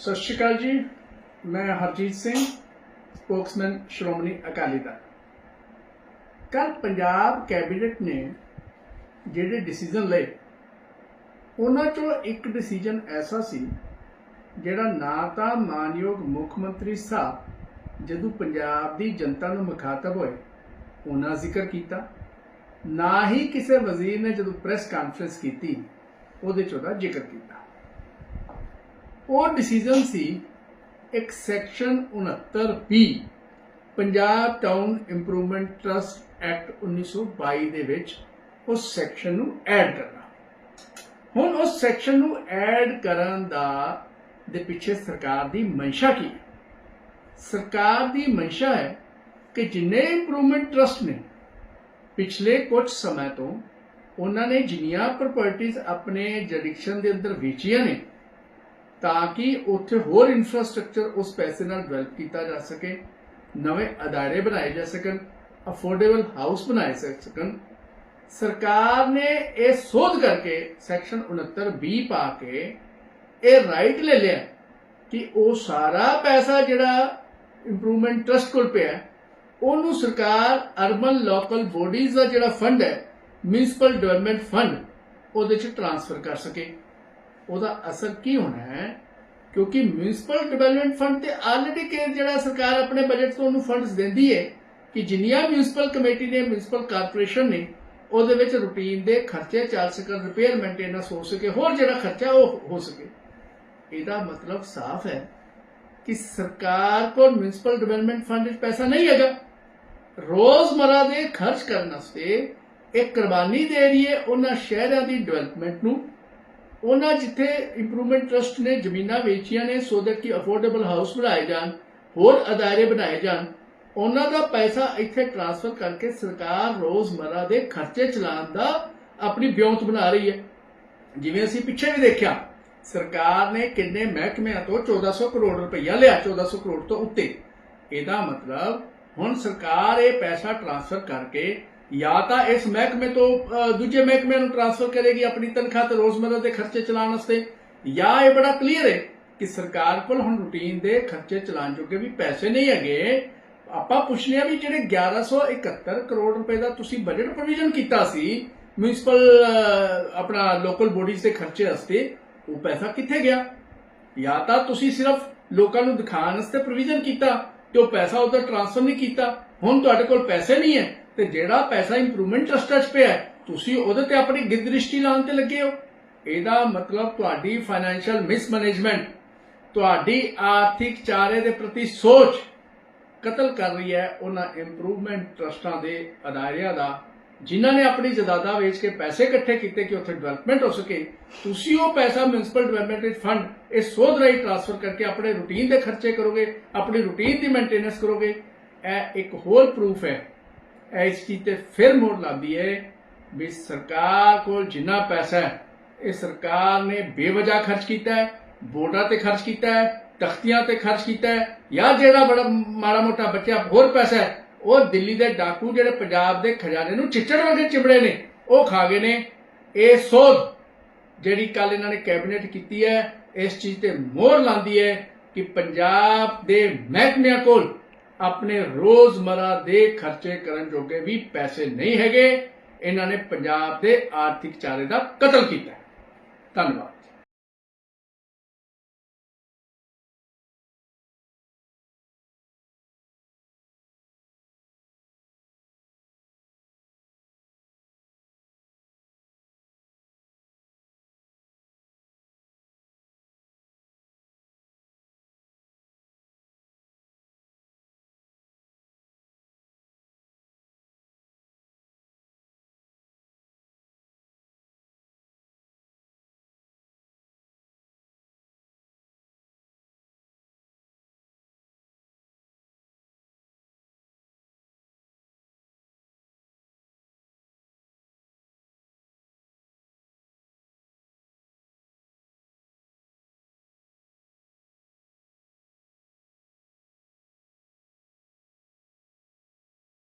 ਸਤਿ ਸ਼੍ਰੀ ਅਕਾਲ ਜੀ। ਮੈਂ ਹਰਜੀਤ ਸਿੰਘ, ਸਪੋਕਸਮੈਨ ਸ਼੍ਰੋਮਣੀ ਅਕਾਲੀ ਦਲ। ਕੱਲ ਪੰਜਾਬ ਕੈਬਨਿਟ ਨੇ ਜਿਹੜੇ ਡਿਸੀਜਨ ਲਏ, ਉਹਨਾਂ ਚੋਂ ਇੱਕ ਡਿਸੀਜਨ ਐਸਾ ਸੀ, ਜਿਹੜਾ ਨਾ ਤਾਂ ਮਾਨਯੋਗ ਮੁੱਖ ਮੰਤਰੀ ਸਾਹਿਬ ਜਦੋਂ ਪੰਜਾਬ ਦੀ ਜਨਤਾ ਨੂੰ ਮੁਖਾਤਬ ਹੋਏ, ਉਹਨਾਂ ਜ਼ਿਕਰ ਕੀਤਾ। ਨਾ ਹੀ ਕਿਸੇ ਵਜ਼ੀਰ ਨੇ ਜਦੋਂ ਪ੍ਰੈਸ ਕਾਨਫਰੰਸ ਕੀਤੀ, ਉਹਦੇ ਚ ਉਹਦਾ ਜ਼ਿਕਰ ਕੀਤਾ। ਉਹ ਡਿਸੀਜਨ ਸੀ ਇੱਕ section 69 Punjab town improvement trust act 1922 ਦੇ ਵਿੱਚ ਉਸ ਸੈਕਸ਼ਨ ਨੂੰ ਐਡ ਕਰਨਾ। ਹੁਣ ਉਸ ਸੈਕਸ਼ਨ ਨੂੰ ਐਡ ਕਰਨ ਦਾ, ਦੇ ਪਿੱਛੇ ਸਰਕਾਰ ਦੀ ਮਨਸ਼ਾ ਕੀ ਹੈ? ਸਰਕਾਰ ਦੀ ਮਨਸ਼ਾ ਹੈ ਕਿ ਜਿੰਨੇ ਇੰਪਰੂਵਮੈਂਟ ਟਰਸਟ ਨੇ, ਪਿਛਲੇ ਕੁਝ ਸਮੇਂ ਤੋਂ ਉਹਨਾਂ ਨੇ ਜਿੰਨੀਆਂ ਪ੍ਰਾਪਰਟੀਆਂ ਆਪਣੇ ਜੁਰਿਡਿਕਸ਼ਨ ਦੇ ਅੰਦਰ ਵੇਚੀਆਂ ਨੇ ਤਾਂ ਕਿ ਉੱਥੇ ਹੋਰ ਇਨਫਰਾਸਟ੍ਰਕਚਰ ਉਸ ਪੈਸੇ ਨਾਲ ਡਿਵੈਲਪ ਕੀਤਾ ਜਾ ਸਕੇ ਨਵੇਂ ਅਦਾਰੇ ਬਣਾਏ ਜਾ ਸਕਣ ਅਫੋਰਡੇਬਲ ਹਾਊਸ ਬਣਾਏ ਜਾ ਸਕਣ। ਸਰਕਾਰ ਨੇ ਇਹ ਸੋਧ ਕਰਕੇ ਸੈਕਸ਼ਨ 69 ਬੀ ਪਾ ਕੇ ਇਹ ਰਾਈਟ ਲੈ ਲਿਆ ਕਿ ਉਹ ਸਾਰਾ ਪੈਸਾ ਜਿਹੜਾ ਇੰਪਰੂਵਮੈਂਟ ਟਰਸਟ ਕੋਲ ਪਿਆ ਹੈ, ਉਹਨੂੰ ਸਰਕਾਰ ਅਰਬਨ ਲੋਕਲ ਬੋਡੀਜ਼ ਦਾ ਜਿਹੜਾ ਫੰਡ ਹੈ ਮਿਊਨਿਸਪਲ ਡਿਵੈਲਪਮੈਂਟ ਫੰਡ ਉਹਦੇ ਚ ਟ੍ਰਾਂਸਫਰ ਕਰ ਸਕੇ। ਉਹਦਾ ਅਸਰ ਕੀ ਹੋਣਾ ਹੈ? ਕਿਉਂਕਿ ਮਿਊਨਿਸਪਲ ਡਿਵੈਲਪਮੈਂਟ ਫੰਡ ਤੇ ਆਲਰੇਡੀ ਕਿ ਜਿਹੜਾ ਸਰਕਾਰ ਆਪਣੇ ਬਜਟ ਤੋਂ ਉਹਨੂੰ ਫੰਡਸ ਦਿੰਦੀ ਹੈ ਕਿ ਜਿੰਨੀਆਂ ਮਿਊਨਿਸਪਲ ਕਮੇਟੀ ਨੇ ਮਿਊਨਿਸਪਲ ਕਾਰਪੋਰੇਸ਼ਨ ਨੇ, ਉਹਦੇ ਵਿੱਚ ਰੂਟੀਨ ਦੇ ਖਰਚੇ ਚੱਲ ਸਕਣ ਰਿਪੇਅਰ ਮੇਨਟੇਨੈਂਸ ਹੋ ਸਕੇ, ਹੋਰ ਜਿਹੜਾ ਖਰਚਾ ਉਹ ਹੋ ਸਕੇ। ਇਹਦਾ ਮਤਲਬ ਸਾਫ਼ ਹੈ ਕਿ ਸਰਕਾਰ ਕੋਲ ਮਿਊਨਿਸਪਲ ਡਿਵੈਲਪਮੈਂਟ ਫੰਡ ਵਿੱਚ ਪੈਸਾ ਨਹੀਂ ਹੈਗਾ। ਰੋਜ਼ਮਰਾ ਦੇ ਖਰਚ ਕਰਨ ਵਾਸਤੇ ਇੱਕ ਕੁਰਬਾਨੀ ਦੇ ਰਹੀ ਹੈ ਉਹਨਾਂ ਸ਼ਹਿਰਾਂ ਦੀ ਡਿਵੈਲਪਮੈਂਟ ਨੂੰ। ਉਹਨਾਂ ਜਿੱਥੇ ਇੰਪਰੂਵਮੈਂਟ ਟਰਸਟ ਨੇ ਜ਼ਮੀਨਾਂ ਵੇਚੀਆਂ ਨੇ ਸੋ ਦੈਟ ਕਿ ਅਫੋਰਡੇਬਲ ਹਾਊਸ ਬਣਾਏ ਜਾਣ, ਹੋਰ ਅਦਾਰੇ ਬਣਾਏ ਜਾਣ, ਉਹਨਾਂ ਦਾ ਪੈਸਾ ਇੱਥੇ ਟ੍ਰਾਂਸਫਰ ਕਰਕੇ ਸਰਕਾਰ ਰੋਜ਼ਮਰਾ ਦੇ ਖਰਚੇ ਚਲਾਉਣ ਦਾ ਆਪਣੀ ਵਿਉਂਤ ਬਣਾ ਰਹੀ ਹੈ। ਜਿਵੇਂ ਅਸੀਂ ਪਿੱਛੇ ਵੀ ਦੇਖਿਆ, ਸਰਕਾਰ ਨੇ ਕਿੰਨੇ ਮਹਿਕਮਿਆਂ ਤੋਂ 1400 ਕਰੋੜ ਰੁਪਈਆ ਲਿਆ 1400 ਕਰੋੜ ਤੋਂ ਉੱਤੇ। ਇਹਦਾ ਮਤਲਬ ਹੁਣ ਸਰਕਾਰ ਇਹ ਪੈਸਾ ਟ੍ਰਾਂਸਫਰ ਕਰਕੇ ਜਾਂ ਤਾਂ ਇਸ ਮਹਿਕਮੇ ਤੋਂ ਦੂਜੇ ਮਹਿਕਮੇ ਨੂੰ ਟ੍ਰਾਂਸਫਰ ਕਰੇਗੀ ਆਪਣੀ ਤਨਖਾਹ ਤੇ ਰੋਜ਼ਮਰਾ ਦੇ ਖਰਚੇ ਚਲਾਉਣ ਵਾਸਤੇ। ਜਾਂ ਇਹ ਬੜਾ ਕਲੀਅਰ ਹੈ ਕਿ ਸਰਕਾਰ ਕੋਲ ਹੁਣ ਰੂਟੀਨ ਦੇ ਖਰਚੇ ਚਲਾਉਣ ਜੋਗੇ ਵੀ ਪੈਸੇ ਨਹੀਂ ਹੈਗੇ। ਆਪਾਂ ਪੁੱਛਨੇ ਆ ਵੀ ਜਿਹੜੇ 1171 ਕਰੋੜ ਰੁਪਏ ਦਾ ਤੁਸੀਂ ਬਜਟ ਪ੍ਰੋਵੀਜ਼ਨ ਕੀਤਾ ਸੀ ਮਿਊਨਿਸਪਲ ਆਪਣਾ ਲੋਕਲ ਬੋਡੀਜ਼ ਦੇ ਖਰਚੇ ਵਾਸਤੇ, ਉਹ ਪੈਸਾ ਕਿੱਥੇ ਗਿਆ? ਜਾਂ ਤਾਂ ਤੁਸੀਂ ਸਿਰਫ ਲੋਕਾਂ ਨੂੰ ਦਿਖਾਉਣ ਵਾਸਤੇ ਪ੍ਰੋਵੀਜ਼ਨ ਕੀਤਾ ਤੇ ਉਹ ਪੈਸਾ ਉਧਰ ਟ੍ਰਾਂਸਫਰ ਨਹੀਂ ਕੀਤਾ। ਹੁਣ ਤੁਹਾਡੇ ਕੋਲ ਪੈਸੇ ਨਹੀਂ ਹੈ। ਤੇ ਜਿਹੜਾ ਪੈਸਾ ਇੰਪਰੂਵਮੈਂਟ ਟਰਸਟ 'ਚ ਪਿਆ ਤੁਸੀਂ ਉਹਦੇ ਤੇ ਆਪਣੀ ਗਿੱਦ੍ਰਿਸ਼ਟੀ ਲਾਉਣ ਤੇ ਲੱਗੇ ਹੋ। ਇਹਦਾ ਮਤਲਬ ਤੁਹਾਡੀ ਫਾਈਨੈਂਸ਼ੀਅਲ ਮਿਸਮੈਨੇਜਮੈਂਟ ਤੁਹਾਡੀ ਆਰਥਿਕ ਚਾਰੇ ਦੇ ਪ੍ਰਤੀ ਸੋਚ ਕਤਲ ਕਰ ਰਹੀ ਹੈ ਉਹਨਾਂ ਇੰਪਰੂਵਮੈਂਟ ਟਰਸਟਾਂ ਦੇ ਅਦਾਰਿਆਂ ਦਾ, ਜਿਨ੍ਹਾਂ ਨੇ ਆਪਣੀ ਜਾਇਦਾਦਾਂ ਵੇਚ ਕੇ ਪੈਸੇ ਇਕੱਠੇ ਕੀਤੇ ਕਿ ਉੱਥੇ ਡਿਵੈਲਪਮੈਂਟ ਹੋ ਸਕੇ। ਤੁਸੀਂ ਉਹ ਪੈਸਾ ਮਿਊਨਿਸਪਲ ਡਿਵੈਲਪਮੈਂਟ ਫੰਡ ਇਹ ਸੋਧ ਰਾਹੀਂ ਟ੍ਰਾਂਸਫਰ ਕਰਕੇ ਆਪਣੇ ਰੁਟੀਨ ਦੇ ਖਰਚੇ ਕਰੋਗੇ, ਆਪਣੀ ਰੂਟੀਨ ਦੀ ਮੇਨਟੇਨੈਂਸ ਕਰੋਗੇ। ਇਹ ਇੱਕ ਹੋਰ ਪ੍ਰੂਫ ਹੈ ਇਹ ਇਸ ਚੀਜ਼ ਤੇ ਫਿਰ ਮੋੜ ਲਾਉਂਦੀ ਹੈ ਵੀ ਸਰਕਾਰ ਕੋਲ ਜਿੰਨਾ ਪੈਸਾ ਹੈ, ਇਹ ਸਰਕਾਰ ਨੇ ਬੇਵਜ੍ਹਾ ਖਰਚ ਕੀਤਾ ਹੈ, ਬੋਰਡਾਂ ਤੇ ਖਰਚ ਕੀਤਾ ਹੈ, ਤਖਤੀਆਂ ਤੇ ਖਰਚ ਕੀਤਾ ਹੈ, ਜਾਂ ਜਿਹੜਾ ਬੜਾ ਮਾੜਾ ਮੋਟਾ ਬੱਚਾ ਹੋਰ ਪੈਸਾ ਹੈ, ਉਹ ਦਿੱਲੀ ਦੇ ਡਾਕੂ ਜਿਹੜੇ ਪੰਜਾਬ ਦੇ ਖਜ਼ਾਨੇ ਨੂੰ ਚਿੱਚੜ ਵਰਗੇ ਚਿਬੜੇ ਨੇ, ਉਹ ਖਾ ਗਏ ਨੇ। ਇਹ ਸੋਧ ਜਿਹੜੀ ਕੱਲ ਇਹਨਾਂ ਨੇ ਕੈਬਨਿਟ ਕੀਤੀ ਹੈ, ਇਸ ਚੀਜ਼ ਤੇ ਮੋਹਰ ਲਾਂਦੀ ਹੈ ਕਿ ਪੰਜਾਬ ਦੇ ਮਹਿਕਮਿਆਂ ਕੋਲ ਆਪਣੇ ਰੋਜ਼ਮਰਾ ਦੇ ਖਰਚੇ ਕਰਨ ਜੋਗੇ ਵੀ ਪੈਸੇ ਨਹੀਂ ਹੈਗੇ, ਇਹਨਾਂ ਨੇ ਪੰਜਾਬ ਦੇ ਆਰਥਿਕ ਚਾਰੇ ਦਾ ਕਤਲ ਕੀਤਾ ਧੰਨਵਾਦ।